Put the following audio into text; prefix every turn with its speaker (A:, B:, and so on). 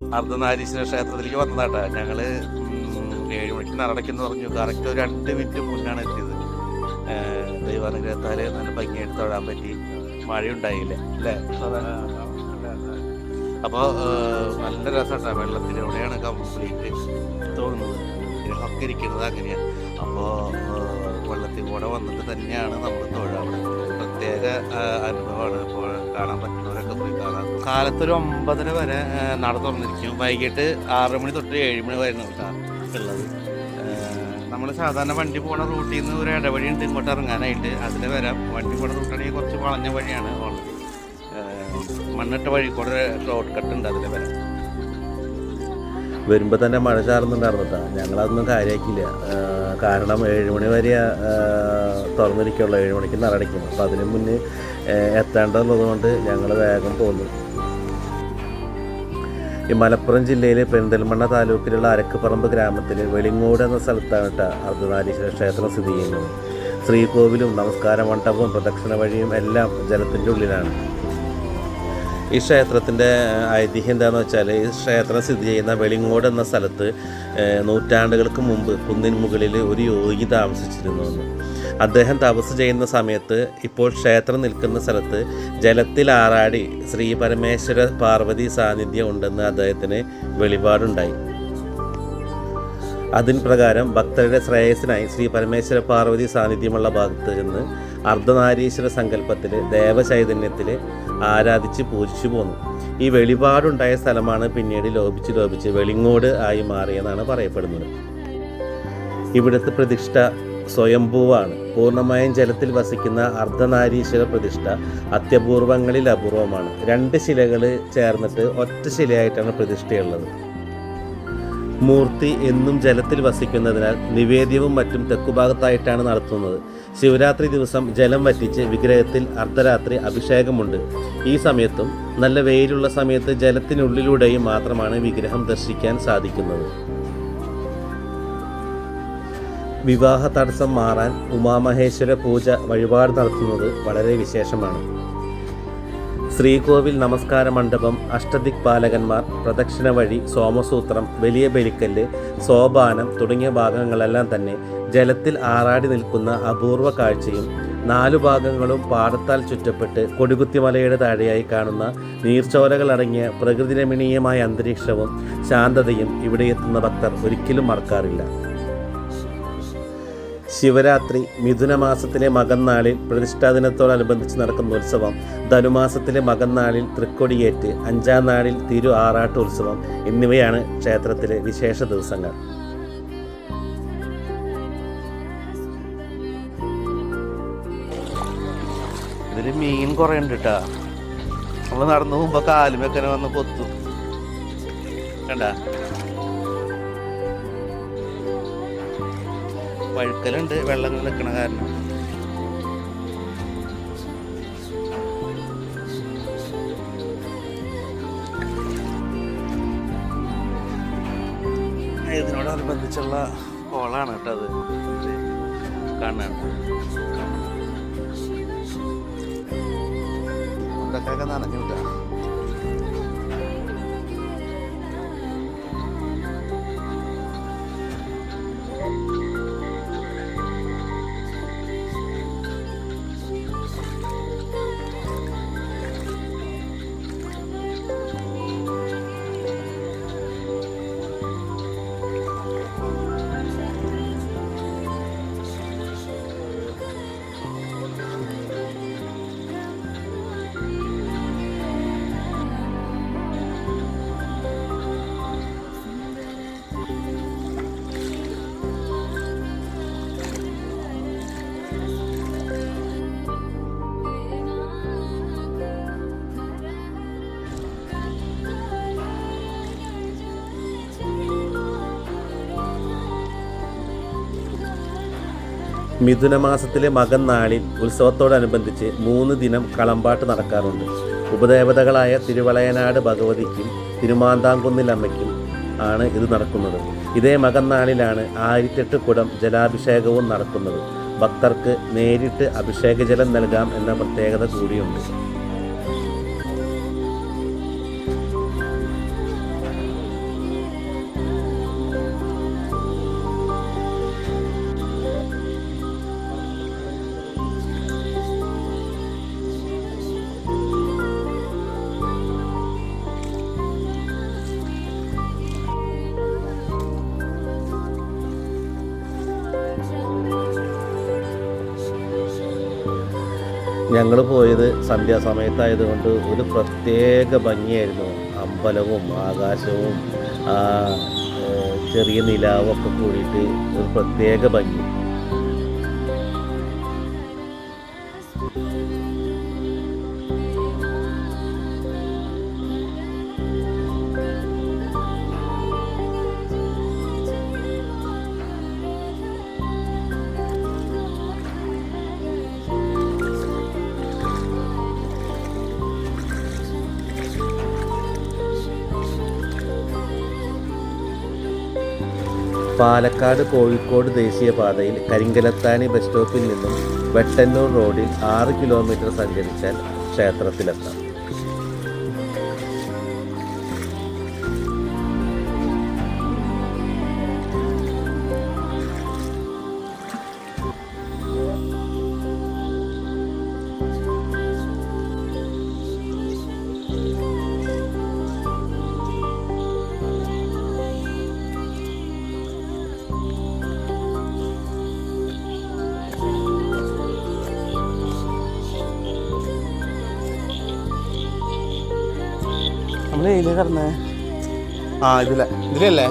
A: അർദ്ധനാരീശ്വര ക്ഷേത്രത്തിലേക്ക് വന്നതാട്ടാ. ഞങ്ങൾ ഉം, ഏഴ് മണിക്ക് നടക്കുന്നു പറഞ്ഞു. കറക്റ്റ് ഒരു രണ്ട് മിനിറ്റ് മുന്നാണ് എത്തിയത്. ദൈവാനുഗ്രഹത്താൽ നല്ല ഭംഗിയായിട്ട് തൊഴാൻ പറ്റി. മഴയുണ്ടായില്ല? അല്ലേ? അപ്പോൾ നല്ല രസമാട്ടാ വെള്ളത്തിലൂടെയാണ് കംപ്ലീറ്റ് തോന്നുന്നത്. ഒക്കെ ഇരിക്കുന്നത് അങ്ങനെയാണ് അപ്പോൾ വെള്ളത്തിൽ കൂടെ വന്നിട്ട് തന്നെയാണ് നമ്മൾ തൊഴാവുന്നത് പ്രത്യേക അനുഭവമാണ് അപ്പോൾ കാണാൻ കാണാം കാലത്തൊരു ഒമ്പതര വരെ നട തുറന്നിരിക്കും. വൈകിട്ട് ആറ് മണി തൊട്ട് ഏഴ് മണി വരെ ഉള്ളത്. നമ്മൾ സാധാരണ വണ്ടി പോണ റൂട്ടിൽ നിന്ന് ഒരു ഇടവഴി ഉണ്ട് ഇങ്ങോട്ട് ഇറങ്ങാനായിട്ട്. അതിൽ വരാം വണ്ടി പോണ റൂട്ടാണെങ്കിൽ കുറച്ച് വളഞ്ഞ വഴിയാണ് ഉള്ളത് മണ്ണിട്ട വഴി കൂടെ ഷോർട്ട് കട്ട് ഉണ്ട് അതിൽ വരാം.
B: വരുമ്പോൾ തന്നെ മഴ ചാറുന്നുണ്ടായിരുന്നു ഞങ്ങളതൊന്നും കാര്യമാക്കിയില്ല ആ, കാരണം ഏഴ് മണി വരെ തുറന്നിരിക്കുള്ളൂ. ഏഴ് മണിക്ക് നടടിക്കും അപ്പോൾ അതിന് മുന്നേ ആ, എത്തേണ്ടതുള്ളത് കൊണ്ട് ഞങ്ങൾ വേഗം പോന്നു. ഈ മലപ്പുറം ജില്ലയിലെ പെരിന്തൽമണ്ണ താലൂക്കിലുള്ള അരക്കുപറമ്പ് ഗ്രാമത്തിലെ വെളിങ്ങോട് എന്ന സ്ഥലത്താണ് അർദ്ധനാരീശ്വര ക്ഷേത്രം സ്ഥിതി ചെയ്യുന്നത്. ശ്രീകോവിലും നമസ്കാര മണ്ഡപവും പ്രദക്ഷിണ വഴിയും എല്ലാം ജലത്തിന്റെ ഉള്ളിലാണ്. ഈ ക്ഷേത്രത്തിന്റെ ഐതിഹ്യം എന്താണെന്ന് വെച്ചാൽ ഈ ക്ഷേത്രം സ്ഥിതി ചെയ്യുന്ന വെളിങ്ങോട് എന്ന സ്ഥലത്ത് നൂറ്റാണ്ടുകൾക്ക് മുമ്പ് കുന്നിൻ മുകളിൽ ഒരു യോഗി താമസിച്ചിരുന്നു അദ്ദേഹം തപസ് ചെയ്യുന്ന സമയത്ത് ഇപ്പോൾ ക്ഷേത്രം നിൽക്കുന്ന സ്ഥലത്ത് ജലത്തിൽ ആറാടി ശ്രീ പരമേശ്വര പാർവതി സാന്നിധ്യം ഉണ്ടെന്ന് അദ്ദേഹത്തിന് വെളിപാടുണ്ടായി. അതിന് പ്രകാരം ഭക്തരുടെ ശ്രേയസിനായി ശ്രീ പരമേശ്വര പാർവതി സാന്നിധ്യമുള്ള ഭാഗത്ത് ചെന്ന് അർദ്ധനാരീശ്വര സങ്കല്പത്തിൽ ദേവചൈതന്യത്തിൽ ആരാധിച്ച് പൂജിച്ചു പോന്നു. ഈ വെളിപാടുണ്ടായ സ്ഥലമാണ് പിന്നീട് ലോപിച്ച് ലോപിച്ച് വെളിങ്ങോട് ആയി മാറിയെന്നാണ് പറയപ്പെടുന്നത്. ഇവിടുത്തെ പ്രതിഷ്ഠ സ്വയംഭൂവാണ് പൂർണമായും ജലത്തിൽ വസിക്കുന്ന അർദ്ധനാരീശ്വര പ്രതിഷ്ഠ അത്യപൂർവങ്ങളിൽ അപൂർവമാണ്. രണ്ട് ശിലകൾ ചേർന്നിട്ട് ഒറ്റ ശിലയായിട്ടാണ് പ്രതിഷ്ഠയുള്ളത്. മൂർത്തി എന്നും ജലത്തിൽ വസിക്കുന്നതിനാൽ നിവേദ്യവും മറ്റും തെക്കുഭാഗത്തായിട്ടാണ് നടത്തുന്നത്. ശിവരാത്രി ദിവസം ജലം വറ്റിച്ച് വിഗ്രഹത്തിൽ അർദ്ധരാത്രി അഭിഷേകമുണ്ട്. ഈ സമയത്തും നല്ല വെയിലുള്ള സമയത്ത് ജലത്തിനുള്ളിലൂടെയും മാത്രമാണ് വിഗ്രഹം ദർശിക്കാൻ സാധിക്കുന്നത്. വിവാഹ തടസ്സം മാറാൻ ഉമാമഹേശ്വര പൂജ വഴിപാട് നടത്തുന്നത് വളരെ വിശേഷമാണ്. ശ്രീകോവിൽ നമസ്കാര മണ്ഡപം അഷ്ടദിക് പാലകന്മാർ പ്രദക്ഷിണ വഴി സോമസൂത്രം വലിയ ബലിക്കല്ല് സോപാനം തുടങ്ങിയ ഭാഗങ്ങളെല്ലാം തന്നെ ജലത്തിൽ ആറാടി നിൽക്കുന്ന അപൂർവ കാഴ്ചയും നാലു ഭാഗങ്ങളും പാടത്താൽ ചുറ്റപ്പെട്ട് കൊടികുത്തിമലയുടെ താഴെയായി കാണുന്ന നീർച്ചോലകളടങ്ങിയ പ്രകൃതി രമണീയമായ അന്തരീക്ഷവും ശാന്തതയും ഇവിടെ എത്തുന്ന ഭക്തർ ഒരിക്കലും മറക്കാറില്ല. ശിവരാത്രി മിഥുനമാസത്തിലെ മകന്നാളിൽ പ്രതിഷ്ഠാ ദിനത്തോടനുബന്ധിച്ച് നടക്കുന്ന ഉത്സവം. ധനുമാസത്തിലെ മകന്നാളിൽ തൃക്കൊടിയേറ്റ് അഞ്ചാം നാളിൽ തിരു ആറാട്ട് ഉത്സവം എന്നിവയാണ് ക്ഷേത്രത്തിലെ വിശേഷ ദിവസങ്ങൾ.
A: ഇതിൽ മീൻ കുറേ ഉണ്ട് കേട്ടാ നമ്മൾ നടന്നു പോകുമ്പോ കാലുമൊക്കെ വന്ന് കൊത്തു കണ്ട? വഴുക്കലുണ്ട് വെള്ളം നിൽക്കണ കാരണം. ഇതിനോടനുബന്ധിച്ചുള്ള കോളാണ് കേട്ടോ അത്. കാണാൻ ഇതൊക്കെ നനഞ്ഞു കേട്ടോ
B: മിഥുനമാസത്തിലെ മകൻ നാളിൽ ഉത്സവത്തോടനുബന്ധിച്ച് മൂന്ന് ദിനം കളമ്പാട്ട് നടക്കാറുണ്ട്. ഉപദേവതകളായ തിരുവളയനാട് ഭഗവതിക്കും തിരുമാന്താംകുന്നിൽ അമ്മയ്ക്കും ആണ് ഇത് നടക്കുന്നത്. ഇതേ മകൻ നാളിലാണ് ആയിരത്തെട്ട് കുടം ജലാഭിഷേകവും നടക്കുന്നത്. ഭക്തർക്ക് നേരിട്ട് അഭിഷേകജലം നൽകാം എന്ന പ്രത്യേകത കൂടിയുണ്ട്. ഞങ്ങൾ പോയത് സന്ധ്യാസമയത്തായതുകൊണ്ട് ഒരു പ്രത്യേക ഭംഗിയായിരുന്നു. അമ്പലവും ആകാശവും ചെറിയ നിലാവും ഒക്കെ കൂടിയിട്ട് ഒരു പ്രത്യേക ഭംഗി. പാലക്കാട് കോഴിക്കോട് ദേശീയപാതയിൽ കരിങ്കലത്താനി ബസ് സ്റ്റോപ്പിൽ നിന്നും വെട്ടന്നൂർ റോഡിൽ ആറ് കിലോമീറ്റർ സഞ്ചരിച്ചാൽ ക്ഷേത്രത്തിലെത്താം.
C: ഇതിലേ കടന്നേ. ആ ഇതിലെ. ഇതിലല്ലേ?